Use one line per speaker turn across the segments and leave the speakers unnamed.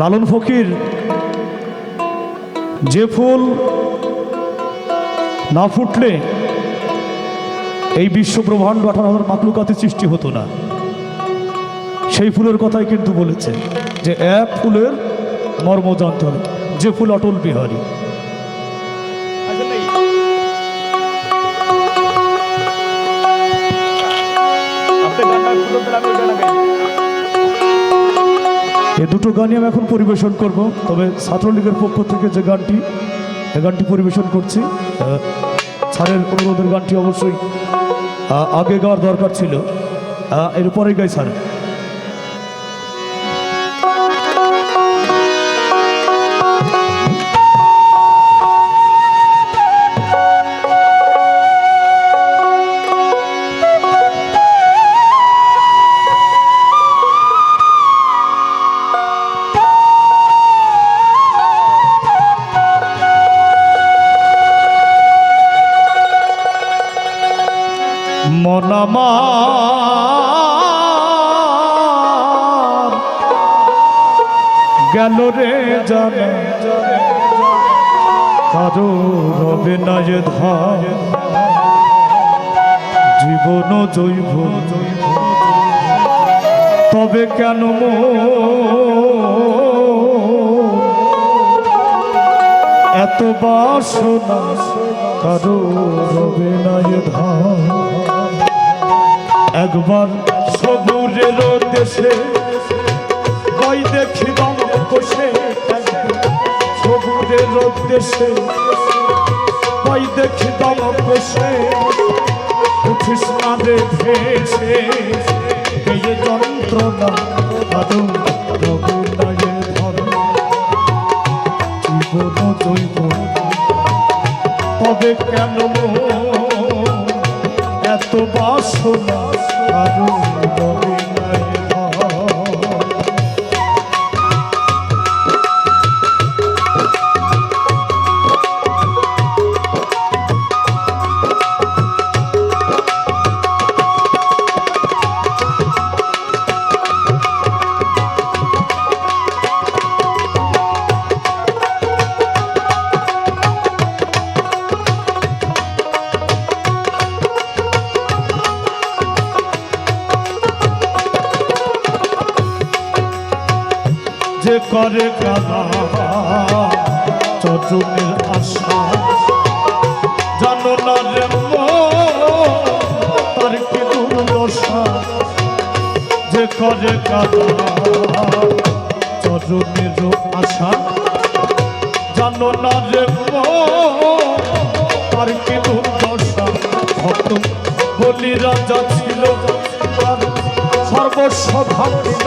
লালন ফকির, যে ফুল না ফুটলে এই বিশ্ব ব্রহ্মাণ্ড আঠারো হাজার মাকলুকাতে সৃষ্টি হতো না। সেই ফুলের কথাই কিন্তু বলেছে যে এক ফুলের মর্ম হবে, যে ফুল অটল বিহারী। এই দুটো গানই আমি এখন পরিবেশন করব। তবে ছাত্রলীগের পক্ষ থেকে যে গানটি, এ গানটি পরিবেশন করছি স্যারের অনুরোধের গানটি অবশ্যই আগে গাওয়ার দরকার ছিল। এরপরে গাই স্যার গেল রে জানা। কারও রবে না যে জীবন জৈব তবে কেন এত বাসনা কারও রবে না যে একবার সবুরের দেশে কই দেখি দম কষে সবুরের দেশে কই দেখি দম কষে উঠিস না রে ভেসে এই তবে কেন এত বাসনা যে করে কাদা চটুনের আশা। জানো না রে তার কি দুর্দশা? যে করে কাদা চটুনের আশা। জানো না রে তার কি দুর্দশা? বলি রাজা ছিল সর্বস্ব ভক্ত।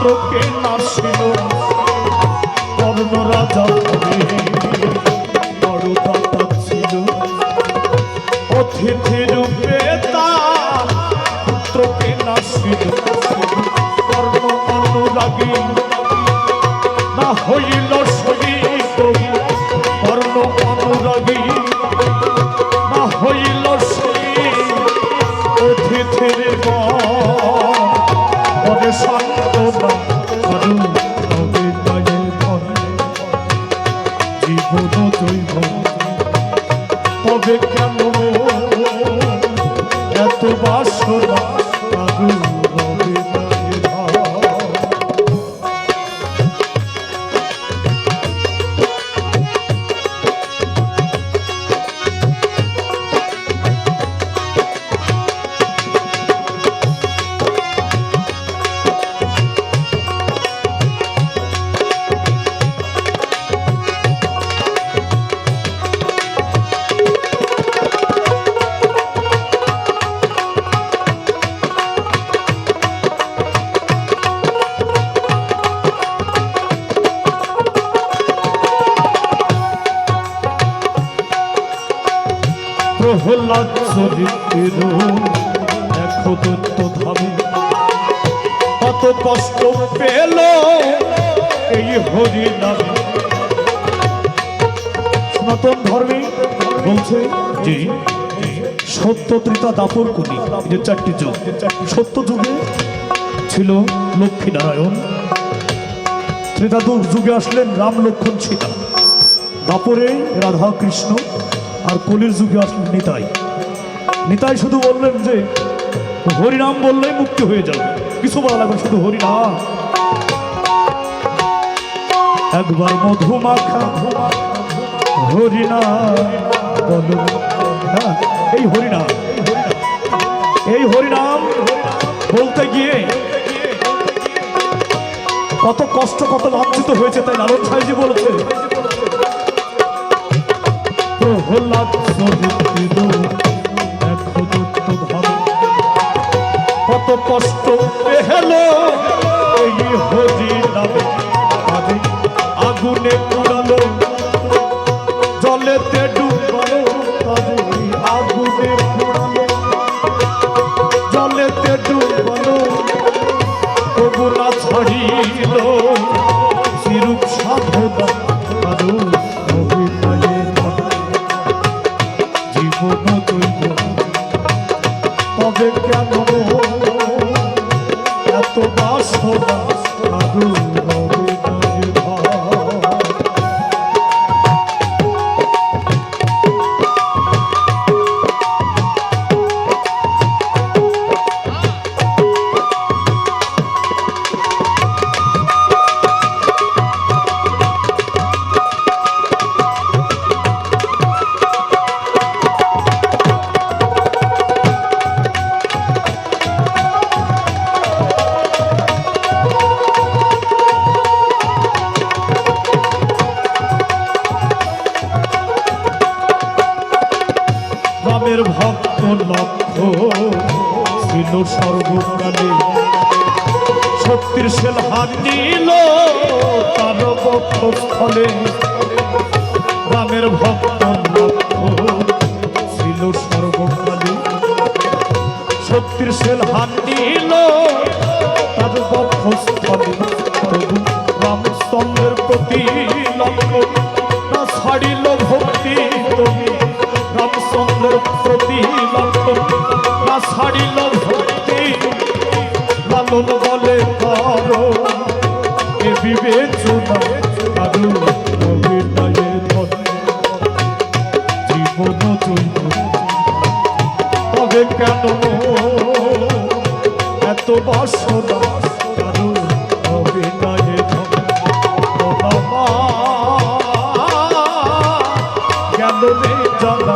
পুত্রকে নাসিল কর্ণ রাজা ভাবে বড় দাতা ছিল। অতিথি রূপে তার পুত্রকে নাসিল কর্ণ অনুরাগী না হইল কেন এত বাসনা প্রহ্লাদ চরিত্র কত কষ্ট পেল এই হরি সনাতন ধর্মে বলছে যে সত্য ত্রিতা দাপর এই যে চারটি যুগ সত্য যুগে ছিল লক্ষ্মী নারায়ণ ত্রেতা যুগ- আসলেন রাম লক্ষ্মণ সীতা দাপরে রাধা কৃষ্ণ আর কলির যুগে আসলেন নিতাই। নিতাই শুধু বললেন যে হরিনাম বললেই মুক্তি হয়ে যাবে। কিছু বলা লাগবে শুধু হরিনাম। একবার মধু মাখা হ্যাঁ, এই হরিনাম এই হরিনাম বলতে গিয়ে কত কষ্ট কত লাঞ্ছিত হয়েছে তাই লালন সাহেজি বলেছে প্রহ্লাদ চরিত্র দেখো দত্ত ধামে কত কষ্ট পেহল এই হরি নামে আগুনে রামের ভক্ত লক্ষ ছিল সর্বকালে শক্তির সেল হাত নিল তার বক্ষস্থলে রামের ভক্ত লক্ষ ছিল সর্বকালে শক্তির সেল হাত নিল তার বক্ষস্থলে ছাড়িল ভক্তি লালন বলে করো এ বিবেচনা আরও অভিনয়ে জীবন তবে কেন এত বাসনা কারও অভিনয়ে কেন জানা